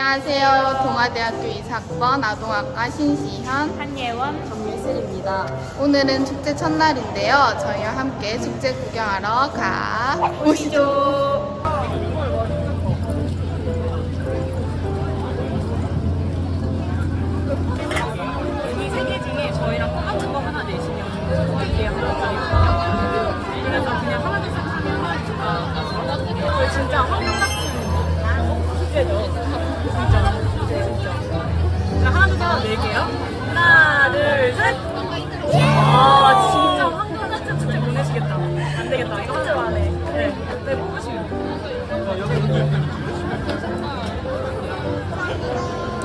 안녕하세요. 동아대학교 이사학번 아동학과 신시현. 한예원 정예슬입니다. 오늘은 축제 첫날인데요. 저희와 함께 축제 구경하러 가 보시죠. 이 세 개 중에 저희랑 똑같은 거 하나 내시면 이게 하나짜리 그래서 그냥 하나 둘셋 하면 이거 진짜 한국같은 축제죠. 진짜 진짜. 자, 하나 둘셋 하나 낼게요. 하나 둘 셋. 아 진짜 한국같은 축제 보내시겠다. 안 되겠다. 이거 한줄 안에. 네, 네 뽑으시면.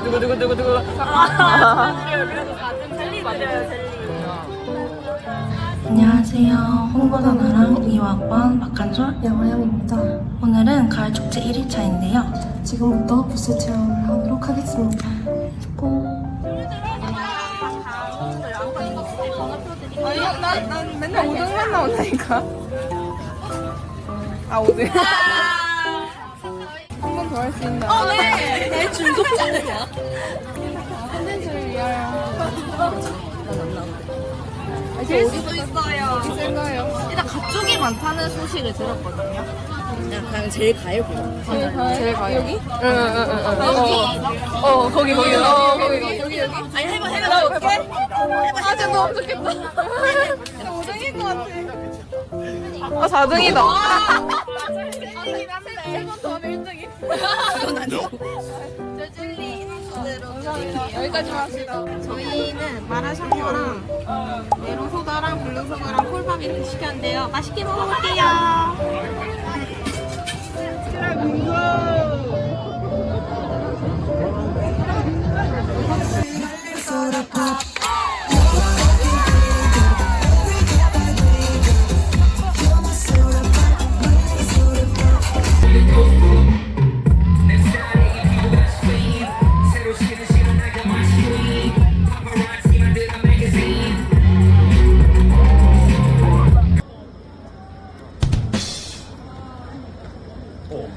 누구 누구 누구 누구 아 축하드려요 그래도 4등 젤리 맞아요 젤리 안녕하세요. 홍보단아랑 2학번 박한솔 양화영입니다. 오늘은 가을 축제 1일차인데요. 지금부터 부스 체험을 하도록 하겠습니다. 고! 아니, 난, 난 맨날 5등만 나온다니까. 아, 5등. 한 번 더 할 수 있나? 어, 네! 내 중독자냐? 컨텐츠를 위하여. 어디서 있어요? 일단 가쪽이 많다는 소식을 들었거든요 그냥 제일 가요 제일 가요? 제일 가요? 여기? 응, 응, 응, 응. 어, 어, 거기, 거기, 어, 거기, 여기, 여기. 아니 해봐 해봐 나 어떡해? 아, 진짜 너무 좋겠다. 나 5등인 것 같아. 아, 4등이다. 세번더 하면 1등이. 그건 아니고. 여기까지만 합시다. 저희는 마라샹궈랑 메론 소다랑 블루 소다랑 콜밥 이렇게 시켰는데요. 맛있게 먹어볼게요.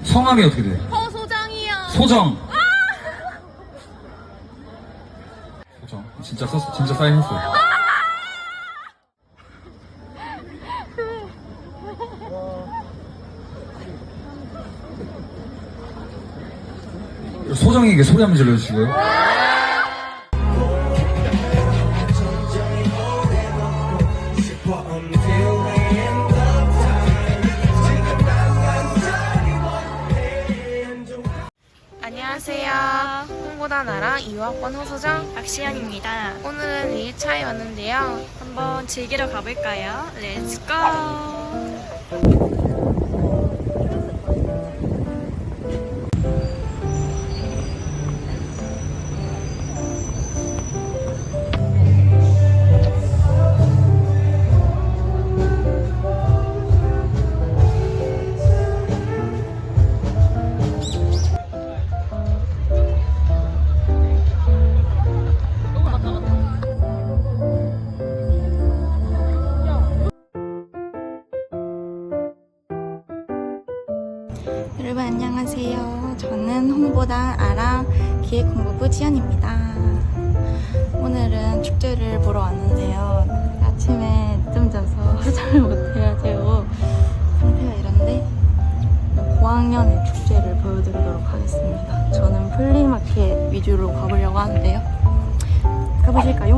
성함이 어떻게 돼? 허소장이요. 소정. 소정. 진짜 썼어. 진짜 사인했어. 소정에게 소리 한번 질러주시고요. 안녕하세요. 아랑 2학번 호소장 박시연입니다 오늘은 2일차에 왔는데요. 한번 즐기러 가볼까요? 렛츠고 안녕하세요. 저는 홍보단 아람 기획홍보부 지연입니다. 오늘은 축제를 보러 왔는데요. 아침에 늦잠 자서 화장을 못해가지고 상태가 이런데 고학년의 축제를 보여드리도록 하겠습니다. 저는 플리마켓 위주로 가보려고 하는데요. 가보실까요?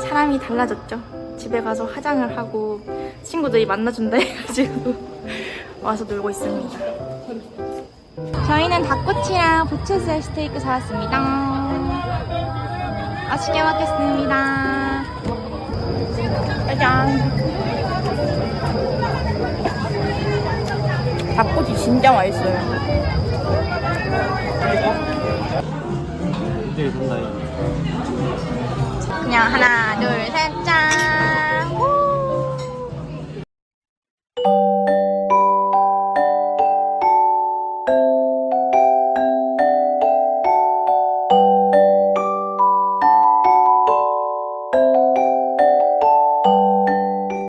사람이 달라졌죠? 집에 가서 화장을 하고 친구들이 만나준다 해가지고 와서 놀고 있습니다. 저희는 닭꼬치랑 부채살 스테이크 사왔습니다. 맛있게 먹겠습니다. 짜잔. 닭꼬치 진짜 맛있어요. 그냥 하나, 둘, 셋, 짠!